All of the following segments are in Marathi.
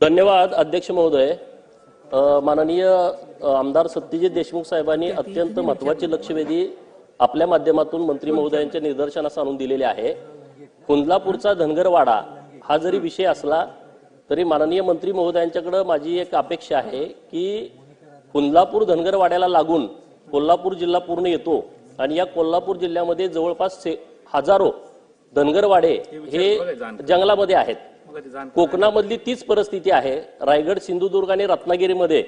धन्यवाद अध्यक्ष महोदय. माननीय आमदार सत्यजित देशमुख साहेबांनी अत्यंत महत्वाची लक्षवेधी आपल्या माध्यमातून मंत्री महोदयांच्या निदर्शनास आणून दिलेले आहे. कुंदलापूरचा धनगरवाडा हा जरी विषय असला तरी माननीय मंत्री महोदयांच्याकडे माझी एक अपेक्षा आहे की कुंदलापूर धनगरवाड्याला लागून कोल्हापूर जिल्हा पूर्ण येतो आणि या कोल्हापूर जिल्ह्यामध्ये जवळपास से- हजारो धनगरवाडे हे जंगलामध्ये आहेत. कोकणामधली तीच परिस्थिती आहे. रायगड सिंधुदुर्ग आणि रत्नागिरीमध्ये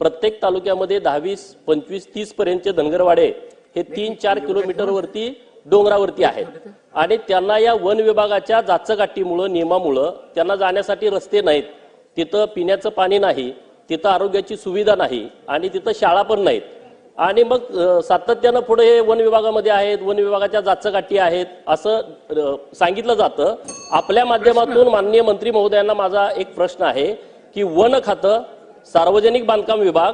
प्रत्येक तालुक्यामध्ये दहावीस पंचवीस तीस पर्यंतचे धनगरवाडे हे तीन चार किलोमीटर वरती डोंगरावरती आहेत. आणि त्यांना या वन विभागाच्या जाचकाठीमुळं नियमामुळं त्यांना जाण्यासाठी रस्ते नाहीत. तिथं पिण्याचं पाणी नाही तिथं आरोग्याची सुविधा नाही आणि तिथं शाळा पण नाहीत. आणि मग सातत्यानं पुढे हे वन विभागामध्ये आहेत वन विभागाच्या जाचकाठी आहेत असं सांगितलं जातं. आपल्या माध्यमातून माननीय मंत्री महोदयांना माझा एक प्रश्न आहे की वन खातं सार्वजनिक बांधकाम विभाग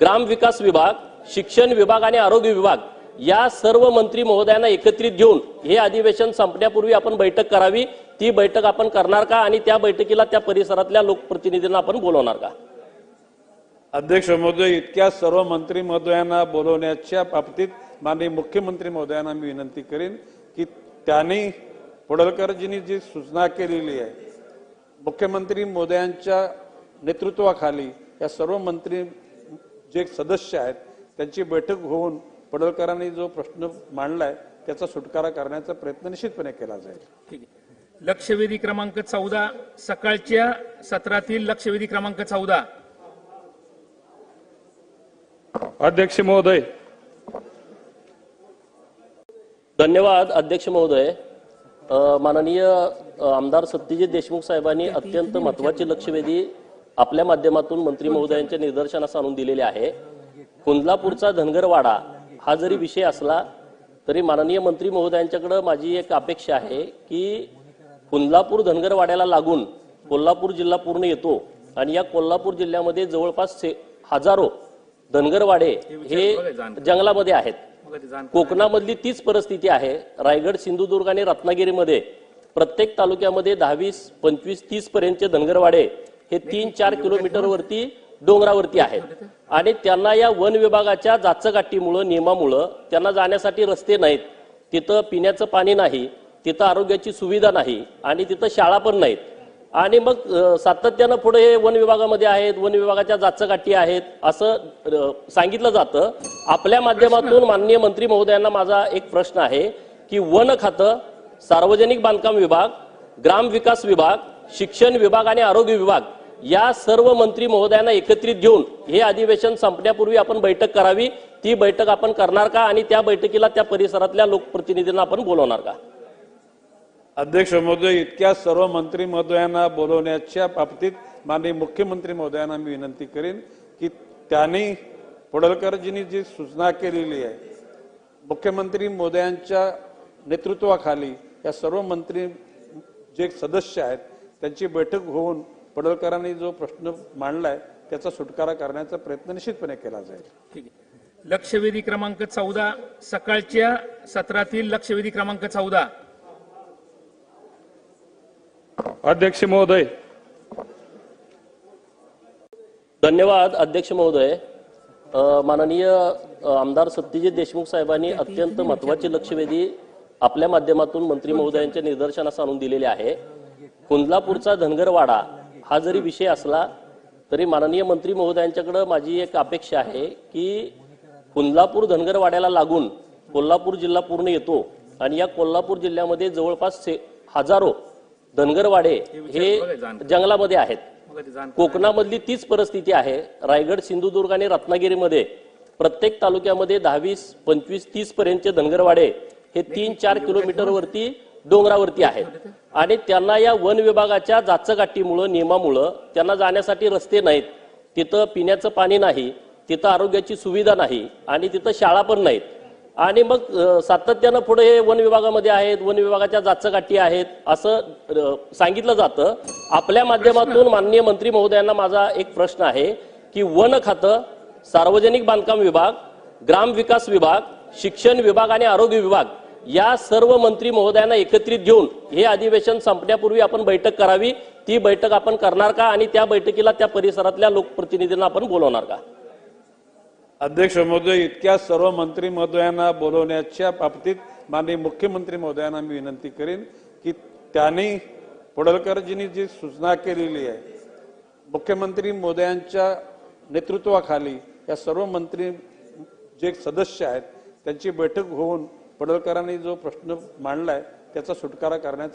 ग्राम विकास विभाग शिक्षण विभाग आणि आरोग्य विभाग या सर्व मंत्री महोदयांना एकत्रित घेऊन हे अधिवेशन संपण्यापूर्वी आपण बैठक करावी ती बैठक आपण करणार का आणि त्या बैठकीला त्या परिसरातल्या लोकप्रतिनिधींना आपण बोलवणार का? अध्यक्ष महोदय इतक्या सर्व मंत्री महोदयांना बोलवण्याच्या बाबतीत माननीय मुख्यमंत्री महोदयांना मी विनंती करेन की त्यांनी पडळकरजींनी जी सूचना केलेली आहे मुख्यमंत्री महोदयांच्या नेतृत्वाखाली या सर्व मंत्री जे सदस्य आहेत त्यांची बैठक होऊन पडळकरांनी जो प्रश्न मांडलाय त्याचा सुटकारा करण्याचा प्रयत्न निश्चितपणे केला जाईल. ठीक आहे. लक्षवेधी क्रमांक चौदा सकाळच्या सत्रातील लक्षवेधी क्रमांक चौदा. अध्यक्ष महोदय. धन्यवाद अध्यक्ष महोदय. माननीय आमदार सत्यजित देशमुख साहेबांनी अत्यंत महत्वाची लक्षवेधी आपल्या माध्यमातून मंत्री महोदयांच्या निदर्शनास आणून दिलेले आहे. कुंदलापूरचा धनगरवाडा हा जरी विषय असला तरी माननीय मंत्री महोदयांच्याकडे माझी एक अपेक्षा आहे की कुंदलापूर धनगरवाड्याला लागून कोल्हापूर जिल्हा पूर्ण येतो आणि या कोल्हापूर जिल्ह्यामध्ये जवळपास हजारो धनगरवाडे हे जंगलामध्ये आहेत. कोकणामधली तीच परिस्थिती आहे. रायगड सिंधुदुर्ग आणि रत्नागिरीमध्ये प्रत्येक तालुक्यामध्ये दहावीस पंचवीस तीस पर्यंतचे धनगरवाडे हे तीन चार किलोमीटर वरती डोंगरावरती आहेत. आणि त्यांना या वन विभागाच्या जाचकाठीमुळं नियमामुळं त्यांना जाण्यासाठी रस्ते नाहीत. तिथं पिण्याचं पाणी नाही तिथं आरोग्याची सुविधा नाही आणि तिथं शाळा पण नाहीत. आणि मग सातत्यानं पुढे हे वन विभागामध्ये आहेत वन विभागाच्या जाचकाठी आहेत असं सांगितलं जातं. आपल्या माध्यमातून माननीय मंत्री महोदयांना माझा एक प्रश्न आहे की वन खातं सार्वजनिक बांधकाम विभाग ग्राम विकास विभाग शिक्षण विभाग आणि आरोग्य विभाग या सर्व मंत्री महोदयांना एकत्रित घेऊन हे अधिवेशन संपण्यापूर्वी आपण बैठक करावी. ती बैठक आपण करणार का? आणि त्या बैठकीला त्या परिसरातल्या लोकप्रतिनिधींना आपण बोलवणार का? अध्यक्ष महोदय इतक्या सर्व मंत्री महोदयांना बोलवण्याच्या बाबतीत माननीय मुख्यमंत्री महोदयांना मी विनंती करेन की त्यांनी पडळकरजींनी जी सूचना केलेली आहे मुख्यमंत्री महोदयांच्या नेतृत्वाखाली या सर्व मंत्री जे सदस्य आहेत त्यांची बैठक होऊन पडळकरांनी जो प्रश्न मांडलाय त्याचा सुटकारा करण्याचा प्रयत्न निश्चितपणे केला जाईल. ठीक आहे. लक्षवेधी क्रमांक चौदा सकाळच्या सत्रातील लक्षवेधी क्रमांक चौदा. अध्यक्ष महोदय. धन्यवाद अध्यक्ष महोदय. माननीय आमदार सत्यजित देशमुख साहेबांनी अत्यंत महत्वाची लक्षवेधी आपल्या माध्यमातून मंत्री महोदयांच्या निदर्शनास आणून दिलेले आहे. कुंदलापूरचा धनगरवाडा हा जरी विषय असला तरी माननीय मंत्री महोदयांच्याकडे माझी एक अपेक्षा आहे की कुंदलापूर धनगरवाड्याला लागून कोल्हापूर जिल्हा पूर्ण येतो आणि या कोल्हापूर जिल्ह्यामध्ये जवळपास से- हजारो धनगरवाडे हे जंगलामध्ये आहेत. कोकणामधली तीच परिस्थिती आहे. रायगड सिंधुदुर्ग आणि रत्नागिरीमध्ये प्रत्येक तालुक्यामध्ये दहावीस पंचवीस तीस पर्यंतचे धनगरवाडे हे तीन चार किलोमीटर वरती डोंगरावरती आहेत. आणि त्यांना या वन विभागाच्या जाचकाठीमुळं नियमामुळं त्यांना जाण्यासाठी रस्ते नाहीत. तिथं पिण्याचं पाणी नाही तिथं आरोग्याची सुविधा नाही आणि तिथं शाळा पण नाहीत. आणि मग सातत्यानं पुढे हे वन विभागामध्ये आहेत वन विभागाच्या जाचकाठी आहेत असं सांगितलं जातं. आपल्या माध्यमातून माननीय मंत्री महोदयांना माझा एक प्रश्न आहे की वन खातं सार्वजनिक बांधकाम विभाग ग्राम विकास विभाग शिक्षण विभाग आणि आरोग्य विभाग या सर्व मंत्री महोदयांना एकत्रित घेऊन हे अधिवेशन संपण्यापूर्वी आपण बैठक करावी ती बैठक आपण करणार का आणि त्या बैठकीला त्या परिसरातल्या लोकप्रतिनिधींना आपण बोलवणार का? अध्यक्ष महोदय इतक्या सर्व मंत्री महोदयांना बोलवण्याच्या बाबतीत माननीय मुख्यमंत्री महोदयांना मी विनंती करेन की त्यांनी पडळकरजींनी जी सूचना केलेली आहे मुख्यमंत्री महोदयांच्या नेतृत्वाखाली या सर्व मंत्री जे सदस्य आहेत त्यांची बैठक होऊन पडळकरांनी जो प्रश्न मांडला आहे त्याचा सुटकारा करण्यात